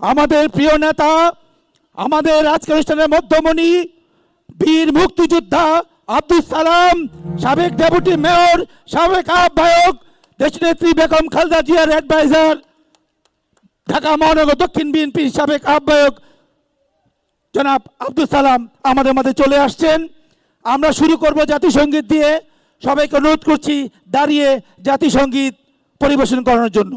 আমাদের প্রিয় নেতা, আমাদের আজকের অনুষ্ঠানের মধ্যমণি, বীর মুক্তিযোদ্ধা আব্দুল সালাম, সাবেক ডেপুটি মেয়র, সাবেক আহ্বায়ক, দেশনেত্রী বেগম খালদা জিয়ার অ্যাডভাইজার ঢাকা মহানগর দক্ষিণ বিএনপির সাবেক আহ্বায়ক জনাব আব্দুল সালাম আমাদের মাঝে চলে আসছেন। আমরা শুরু করব জাতীয় সংগীত দিয়ে। সবাইকে অনুরোধ করছি দাঁড়িয়ে জাতীয় সংগীত পরিবেশন করানোর জন্য।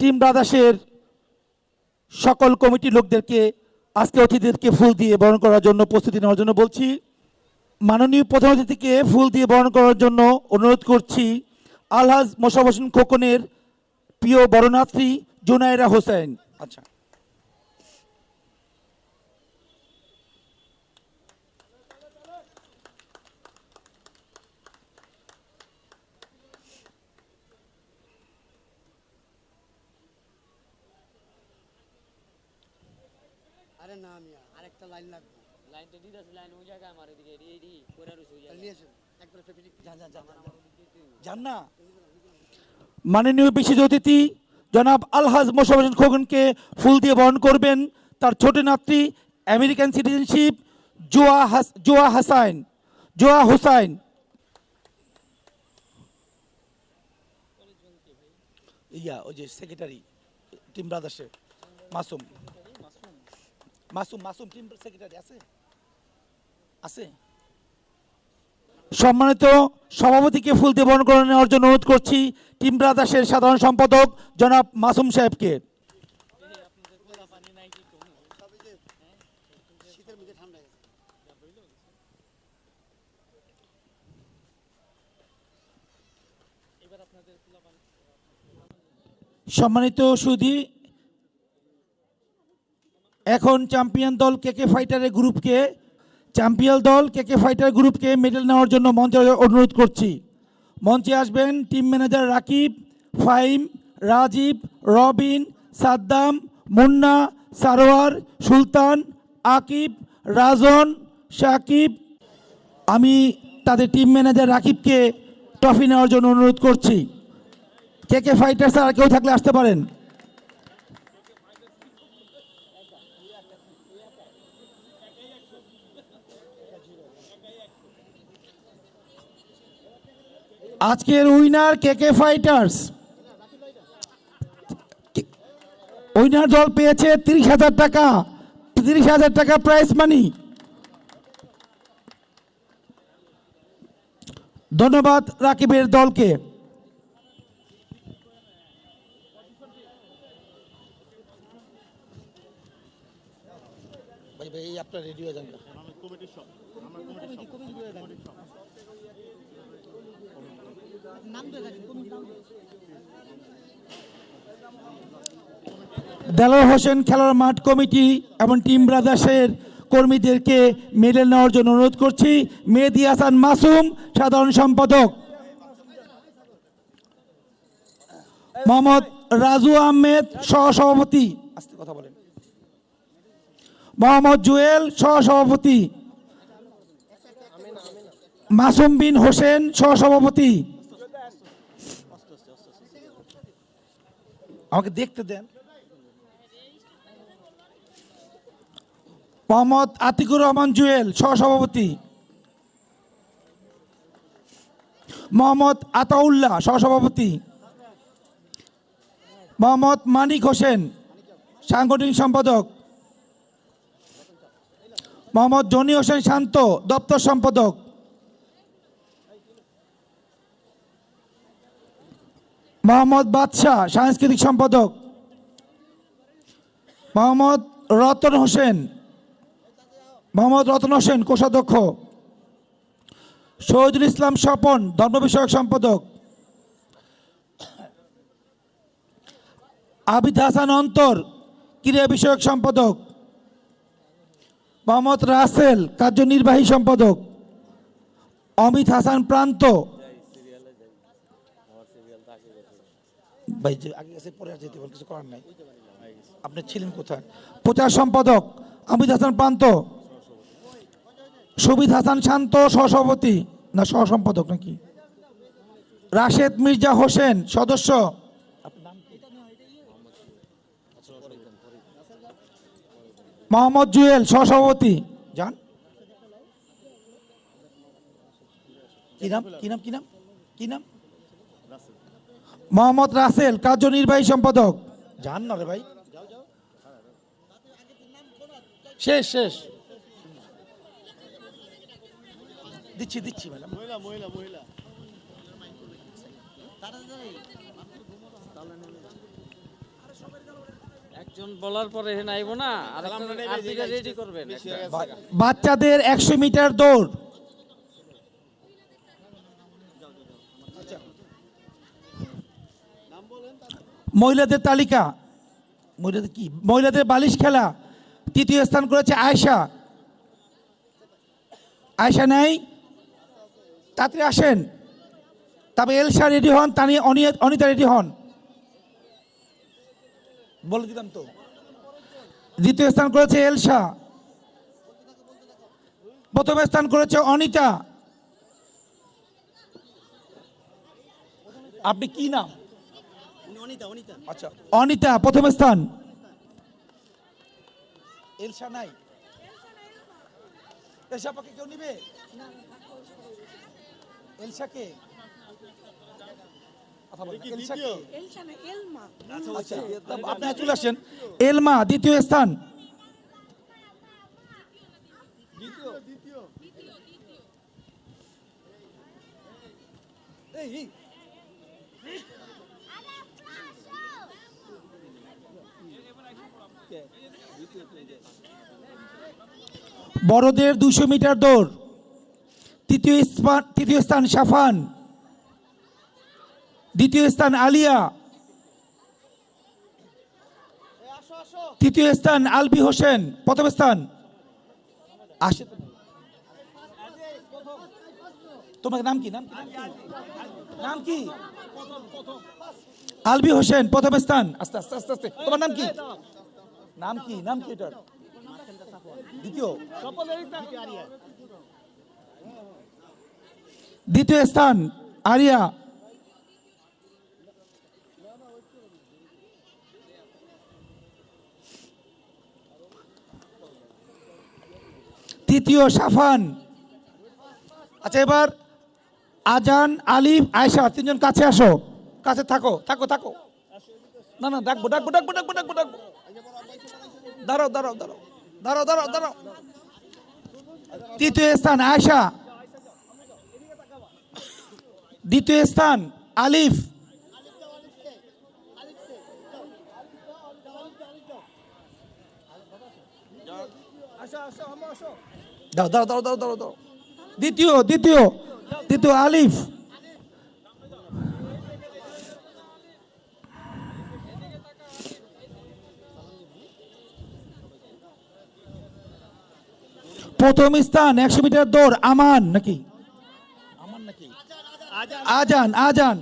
টিম ব্রাদার্সের সকল কমিটি লোকদেরকে, আজকে অতিথিদেরকে ফুল দিয়ে বরণ করার জন্য, প্রস্তুতি নেওয়ার জন্য বলছি। মাননীয় প্রধান অতিথিকে ফুল দিয়ে বরণ করার জন্য অনুরোধ করছি আলহাজ মোশাফ হোসেন খোকনের প্রিয় বরণার্থী জুনায়রা হোসেন। আচ্ছা। আরে না মিয়া আরেকটা লাইন লাগবে। লাইন তো দিদাস লাইন ওই জায়গায় আমার এদিকে রেডি করে রয়েছে ওই তাহলে জায়গায়। নিয়ে এসেন একবার যান যান যান যান, না। মাননীয় বিশেষ অতিথি জনাব আলহাজ মোশাফ হোসেন খোকনকে ফুল দিয়ে বরণ করবেন তার ছোট নাতৃ আমেরিকান সিটিজেনশিপ জোয়া হাস জোয়া হাসাইন জোয়া হুসাইন। ইয়া ওই যে সেক্রেটারি টিম ব্রাদার্সের মাসুম। মাসুম মাসুম টিম সেক্রেটারি আছে? আছে? সম্মানিত সভাপতিকে ফুল দিয়ে বরণ করে নেওয়ার জন্য অনুরোধ করছি টিম ব্রাদার্সের সাধারণ সম্পাদক জনাব মাসুম সাহেবকে। সম্মানিত সুধী এখন চ্যাম্পিয়ন দল কেকে ফাইটারের গ্রুপকে চ্যাম্পিয়ন দল কেকে ফাইটার গ্রুপকে মেডেল নেওয়ার জন্য মঞ্চে অনুরোধ করছি। মঞ্চে আসবেন টিম ম্যানেজার রাকিব ফাইম রাজীব, রবিন, সাদ্দাম, মুন্না, সারোয়ার, সুলতান, আকিব, রাজন, সাকিব। আমি তাদের টিম ম্যানেজার রাকিবকে ট্রফি নেওয়ার জন্য অনুরোধ করছি। কে কে ফাইটার্স আর কেউ থাকলে আসতে পারেন। আজকের উইনার কে কে ফাইটার্স উইনার দল পেয়েছে তিরিশ হাজার টাকা। তিরিশ হাজার টাকা প্রাইজ মানি ধন্যবাদ রাকিবের দলকে। ভাই ভাই আপনার রেডি হয়ে দেলোয়ার হোসেন খেলার মাঠ কমিটি এবং টিম ব্রাদার্সের কর্মীদেরকে মেডেল নেওয়ার জন্য অনুরোধ করছি। মেহেদি হাসান মাসুম, সাধারণ সম্পাদক। মোহাম্মদ রাজু আহমেদ, সহসভাপতি। মোহাম্মদ জুয়েল, সহসভাপতি। মাসুম বিন হোসেন, সহসভাপতি। আমাকে দেখতে দেন। মোহাম্মদ আতিকুর রহমান জুয়েল, সহসভাপতি। মোহাম্মদ আতাউল্লাহ, সহসভাপতি। মোহাম্মদ মানিক হোসেন, সাংগঠনিক সম্পাদক। মোহাম্মদ জনি হোসেন শান্ত, দপ্তর সম্পাদক। মোহাম্মদ বাদশাহ, সাংস্কৃতিক সম্পাদক। মোহাম্মদ রতন হোসেন, মোহাম্মদ রতন হোসেন কোষাধ্যক্ষ। শহীদুল ইসলাম স্বপন, ধর্ম বিষয়ক সম্পাদক। আবিদ হাসান অন্তর, ক্রীড়া বিষয়ক সম্পাদক। মোহাম্মদ রাসেল, কার্যনির্বাহী সম্পাদক। অমিত হাসান প্রান্ত ভাই যে আগে গেছে পরে আর পারেন, কিছু করার নাই। আপনি ছিলেন কোথায়? প্রচার সম্পাদক অমিত হাসান প্রান্ত। সুবিদ হাসান শান্ত সহসভাপতি। না সহসম্পাদক নাকি? রাশেদ মির্জা হোসেন সদস্য। মোহাম্মদ জুয়েল সহসভাপতি। যান। কি নাম? কি নাম? কি নাম? কি নাম? মোহাম্মদ রাসেল কার্যনির্বাহী সম্পাদক। যান না রে ভাই। শেষ শেষ। দিচ্ছি দিচ্ছি ম্যাডাম। একজন বলার পরে না আর আর রেডি করবেন বাচ্চাদের একশো মিটার দৌড়। মহিলাদের তালিকা। মহিলাদের কি? মহিলাদের বালিশ খেলা। তৃতীয় স্থান করেছে আয়শা। আয়শা নাই। তাড়াতাড়ি আসেন। তবে এলসা রেডি হন, তানি অনি- অনিতা রেডি হন। বলে দিলাম তো। দ্বিতীয় স্থান করেছে এলসা। প্রথম স্থান করেছে অনিতা। আপনি কি নাম? আচ্ছা অনিতা প্রথম স্থান। এলসা নাই। এলসা পাকে কেউ নিবে? এলসাকে? এলশানা এলমা। আচ্ছা তা আপনি চলে আসেন। এলমা দ্বিতীয় স্থান। বড়দের দুশো মিটার দৌড়, তৃতীয় তৃতীয় স্থান সাফান দ্বিতীয় স্থান আলিয়া, তৃতীয় স্থান আলবি হোসেন, প্রথম স্থান তোমার নাম কি? নাম কি? নাম কি? আলবি হোসেন, প্রথম স্থান। আস্তে আস্তে আস্তে আস্তে। তোমার নাম কি? নাম কি? নাম কি এটার? দ্বিতীয়। স্থান, আরিয়া। তৃতীয় সাফান। আচ্ছা এবার আজান, আলিফ আয়সা তিনজন কাছে আসো। কাছে থাকো থাকো থাকো। না না, ডাকবো ডাকবো ডাকবো ডাকবো ডাকবো ডাকবো। দাঁড়াও দাঁড়াও দাঁড়াও দাঁড়াও দাঁড়াও দাঁড়াও। তৃতীয় স্থান আয়সা দ্বিতীয় স্থান, আলিফ। দাও দাও দাও দাও দাও। দ্বিতীয় দ্বিতীয় দ্বিতীয় আলিফ। প্রথম স্থান একশো মিটার দৌড়, আমান নাকি? আমান নাকি আজান আজান।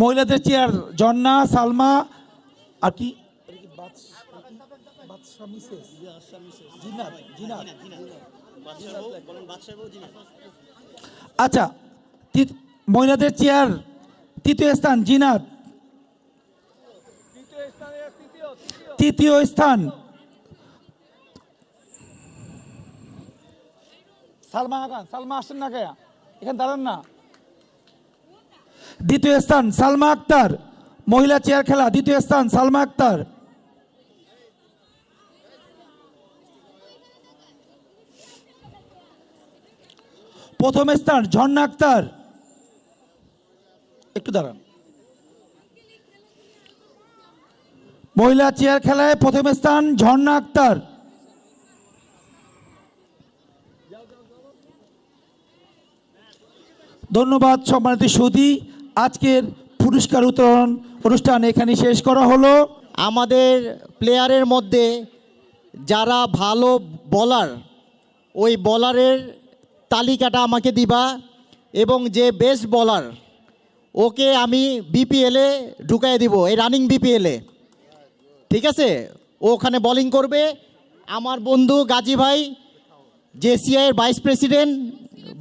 মহিলাদের চেয়ার, জন্না, সালমা, আর কি? আচ্ছা মহিলাদের চেয়ার, তৃতীয় স্থান, জিনাত। তৃতীয় স্থান। সালমা আগান সালমা আসছেন না কে? এখানে দাঁড়ান না। দ্বিতীয় স্থান, সালমা আক্তার। মহিলা চেয়ার খেলা, দ্বিতীয় স্থান, সালমা আক্তার। প্রথম স্থান, ঝর্ণা আক্তার। একটু দাঁড়ান। মহিলা চেয়ার খেলায় প্রথম স্থান ঝর্ণা আক্তার। ধন্যবাদ সম্মানিত সুদী আজকের পুরস্কার উত্তরণ অনুষ্ঠান এখানে শেষ করা হলো। আমাদের প্লেয়ারের মধ্যে যারা ভালো বলার ওই বলারের তালিকাটা আমাকে দিবা এবং যে বেস্ট বলার ওকে আমি বিপিএলে ঢুকাই দিব, এই রানিং বিপিএলে ঠিক আছে? ও ওখানে বোলিং করবে। আমার বন্ধু গাজী ভাই জেসিআইয়ের ভাইস প্রেসিডেন্ট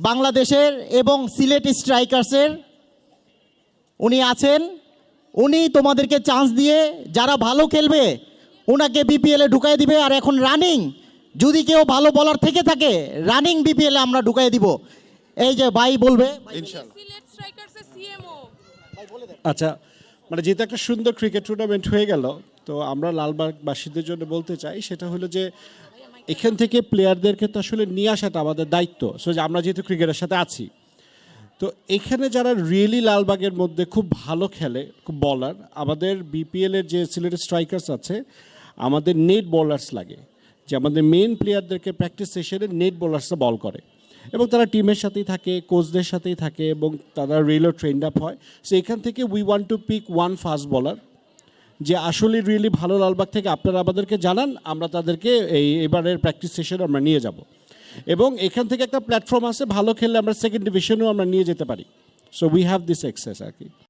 বাংলাদেশের এবং সিলেট স্ট্রাইকার্সের উনি আছেন। উনি তোমাদেরকে চান্স দিয়ে যারা ভালো খেলবে ওনাকে বিপিএলে ঢুকাই দিবে। আর এখন রানিং যদি কেউ ভালো বলার থেকে থাকে রানিং বিপিএলে আমরা ঢুকাই দিব। এই যে ভাই বলবে। সিলেট স্ট্রাইকার্সের সিএমও আচ্ছা মানে যেহেতু একটা সুন্দর ক্রিকেট টুর্নামেন্ট হয়ে গেল, তো আমরা লালবাগবাসীদের জন্য বলতে চাই, সেটা হলো যে এখান থেকে প্লেয়ারদেরকে তো আসলে নিয়ে আসাটা আমাদের দায়িত্ব। সো যে আমরা যেহেতু ক্রিকেটের সাথে আছি। তো এখানে যারা রিয়েলি লালবাগের মধ্যে খুব ভালো খেলে, খুব বলার আমাদের বিপিএলের যে সিলেটের স্ট্রাইকার্স আছে, আমাদের নেট বোলার্স লাগে। যে আমাদের মেন প্লেয়ারদেরকে প্র্যাকটিস সেশনে নেট বোলার্সরা বল করে। এবং তারা টিমের সাথেই থাকে কোচদের সাথেই থাকে এবং তারা রিয়েলও ট্রেন্ড আপ হয়। সো এখান থেকে we want to pick one first বলার যে আসলে রিয়েলি ভালো লালবাগ থেকে আপনারা আমাদেরকে জানান, আমরা তাদেরকে এই এবারের প্র্যাকটিস সেশন আমরা নিয়ে যাব। এবং এখান থেকে একটা প্ল্যাটফর্ম আছে, ভালো খেললে আমরা সেকেন্ড ডিভিশনেও আমরা নিয়ে যেতে পারি। So we have this access আর কি